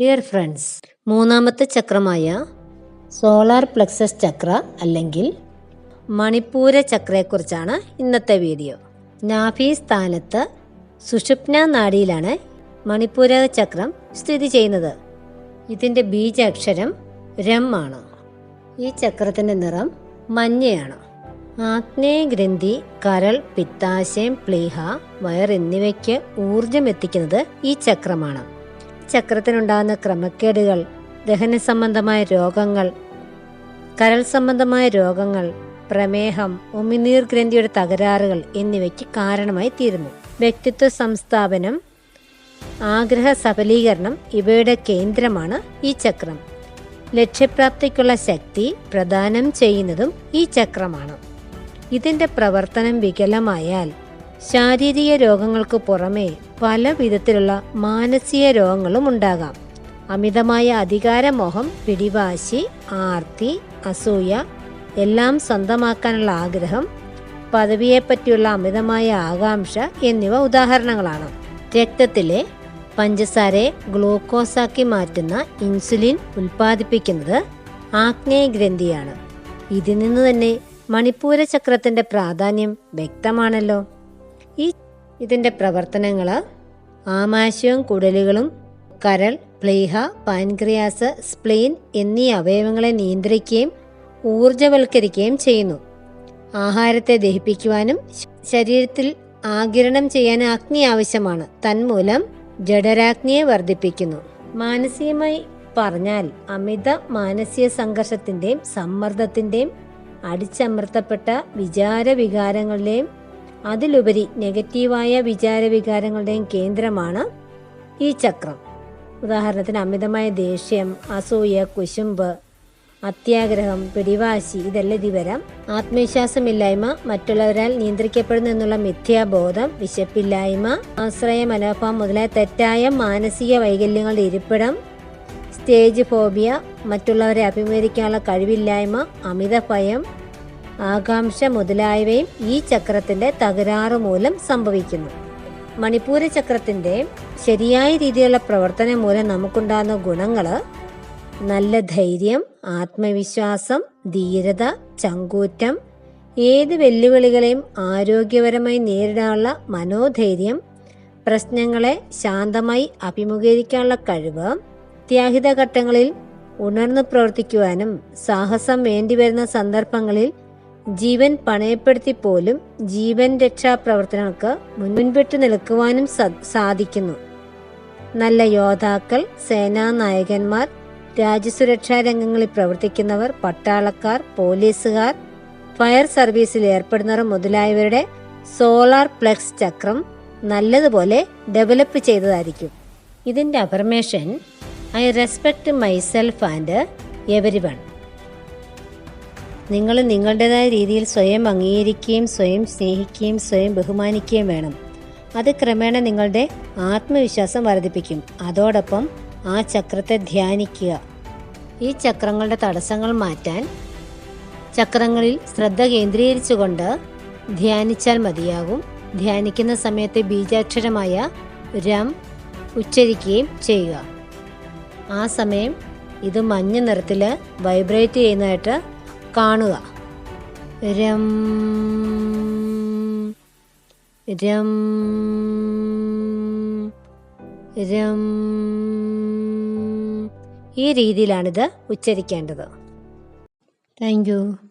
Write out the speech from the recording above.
Dear friends മൂന്നാമത്തെ ചക്രമായ solar plexus ചക്ര അല്ലെങ്കിൽ മണിപ്പൂര ചക്രയെക്കുറിച്ചാണ് ഇന്നത്തെ വീഡിയോ നാഭി സ്ഥാനത്ത് സുഷുപ്ന നാഡിയിലാണ് മണിപ്പൂര ചക്രം സ്ഥിതി ചെയ്യുന്നത്. ഇതിന്റെ ബീജാക്ഷരം രം ആണ്. ഈ ചക്രത്തിന്റെ നിറം മഞ്ഞയാണ്. ആഗ്നേയ ഗ്രന്ഥി കരൾ പിത്താശയം പ്ലീഹ വയർ എന്നിവയ്ക്ക് ഊർജം എത്തിക്കുന്നത് ഈ ചക്രമാണ്. ചക്രത്തിനുണ്ടാകുന്ന ക്രമക്കേടുകൾ ദഹന സംബന്ധമായ രോഗങ്ങൾ കരൾ സംബന്ധമായ രോഗങ്ങൾ പ്രമേഹം ഉമിനീർ ഗ്രന്ഥിയുടെ തകരാറുകൾ എന്നിവയ്ക്ക് കാരണമായി തീരുന്നു. വ്യക്തിത്വ സംസ്ഥാപനം ആഗ്രഹ സഫലീകരണം ഇവയുടെ കേന്ദ്രമാണ് ഈ ചക്രം. ലക്ഷ്യപ്രാപ്തിക്കുള്ള ശക്തി പ്രദാനം ചെയ്യുന്നതും ഈ ചക്രമാണ്. ഇതിന്റെ പ്രവർത്തനം വികലമായാൽ ശാരീരിക രോഗങ്ങൾക്ക് പുറമേ പല വിധത്തിലുള്ള മാനസിക രോഗങ്ങളും ഉണ്ടാകാം. അമിതമായ അധികാരമോഹം പിടിവാശി ആർത്തി അസൂയ എല്ലാം സ്വന്തമാക്കാനുള്ള ആഗ്രഹം പദവിയെപ്പറ്റിയുള്ള അമിതമായ ആകാംക്ഷ എന്നിവ ഉദാഹരണങ്ങളാണ്. രക്തത്തിലെ പഞ്ചസാരയെ ഗ്ലൂക്കോസാക്കി മാറ്റുന്ന ഇൻസുലിൻ ഉൽപ്പാദിപ്പിക്കുന്നത് ആഗ്നേയ ഗ്രന്ഥിയാണ് ഇതിൽ നിന്ന് തന്നെ മണിപ്പൂര ചക്രത്തിന്റെ പ്രാധാന്യം വ്യക്തമാണല്ലോ. ഈ ഇതിന്റെ പ്രവർത്തനങ്ങൾ ആമാശയവും കുടലുകളും കരൾ പ്ലീഹ പാൻക്രിയാസ് സ്പ്ലീൻ എന്നീ അവയവങ്ങളെ നിയന്ത്രിക്കുകയും ഊർജവൽക്കരിക്കുകയും ചെയ്യുന്നു. ആഹാരത്തെ ദഹിപ്പിക്കുവാനും ശരീരത്തിൽ ആകിരണം ചെയ്യാൻ അഗ്നി ആവശ്യമാണ്. തന്മൂലം ജഡരാഗ്നിയെ വർദ്ധിപ്പിക്കുന്നു. മാനസികമായി പറഞ്ഞാൽ അമിത മാനസിക സംഘർഷത്തിന്റെയും സമ്മർദ്ദത്തിന്റെയും അടിച്ചമർത്തപ്പെട്ട വിചാര വികാരങ്ങളുടെയും അതിലുപരി നെഗറ്റീവായ വിചാര വികാരങ്ങളുടെയും കേന്ദ്രമാണ് ഈ ചക്രം. ഉദാഹരണത്തിന് അമിതമായ ദേഷ്യം അസൂയ കുശുമ്പ് അത്യാഗ്രഹം പിടിവാശി ഇതെല്ലാം ഇത് ആത്മവിശ്വാസമില്ലായ്മ മറ്റുള്ളവരാൽ നിയന്ത്രിക്കപ്പെടുന്നു എന്നുള്ള മിഥ്യാബോധം വിശപ്പില്ലായ്മ ആശ്രയ മനോഭാവം മുതലായ തെറ്റായ മാനസിക വൈകല്യങ്ങളുടെ ഇരിപ്പിടം സ്റ്റേജ് ഫോബിയ മറ്റുള്ളവരെ അഭിമുഖീകരിക്കാനുള്ള കഴിവില്ലായ്മ അമിത ഭയം ആകാംക്ഷ മുതലായവയും ഈ ചക്രത്തിന്റെ തകരാറ് മൂലം സംഭവിക്കുന്നു. മണിപ്പൂര ചക്രത്തിന്റെ ശരിയായ രീതിയിലുള്ള പ്രവർത്തനം മൂലം നമുക്കുണ്ടാകുന്ന ഗുണങ്ങൾ നല്ല ധൈര്യം ആത്മവിശ്വാസം ധീരത ചങ്കൂറ്റം ഏത് വെല്ലുവിളികളെയും ആരോഗ്യപരമായി നേരിടാനുള്ള മനോധൈര്യം പ്രശ്നങ്ങളെ ശാന്തമായി അഭിമുഖീകരിക്കാനുള്ള കഴിവ് അത്യാഹിത ഘട്ടങ്ങളിൽ ഉണർന്നു പ്രവർത്തിക്കുവാനും സാഹസം വേണ്ടിവരുന്ന സന്ദർഭങ്ങളിൽ ജീവൻ പണയപ്പെടുത്തി പോലും ജീവൻ രക്ഷാ പ്രവർത്തനങ്ങൾക്ക് മുൻപിട്ട് നിൽക്കുവാനും സാധിക്കുന്നു. നല്ല യോദ്ധാക്കൾ സേനാ നായകന്മാർ രാജ്യസുരക്ഷാ രംഗങ്ങളിൽ പ്രവർത്തിക്കുന്നവർ പട്ടാളക്കാർ പോലീസുകാർ ഫയർ സർവീസിൽ ഏർപ്പെടുന്നവർ മുതലായവരുടെ സോളാർ പ്ലക്സ് ചക്രം നല്ലതുപോലെ ഡെവലപ്പ് ചെയ്തതായിരിക്കും. ഇതിന്റെ affirmation I respect myself and everyone നിങ്ങൾ നിങ്ങളുടേതായ രീതിയിൽ സ്വയം അംഗീകരിക്കുകയും സ്വയം സ്നേഹിക്കുകയും സ്വയം ബഹുമാനിക്കുകയും വേണം. അത് ക്രമേണ നിങ്ങളുടെ ആത്മവിശ്വാസം വർദ്ധിപ്പിക്കും. അതോടൊപ്പം ആ ചക്രത്തെ ധ്യാനിക്കുക. ഈ ചക്രങ്ങളുടെ തടസ്സങ്ങൾ മാറ്റാൻ ചക്രങ്ങളിൽ ശ്രദ്ധ കേന്ദ്രീകരിച്ചുകൊണ്ട് ധ്യാനിച്ചാൽ മതിയാകും. ധ്യാനിക്കുന്ന സമയത്ത് ബീജാക്ഷരമായ രം ഉച്ചരിക്കുകയും ചെയ്യുക. ആ സമയം ഇത് മഞ്ഞ നിറത്തിൽ വൈബ്രേറ്റ് ചെയ്യുന്നതായിട്ട് കാണുക. രം രം രം. ഈ രീതിയിലാണിത് ഉച്ചരിക്കേണ്ടത്. Thank you.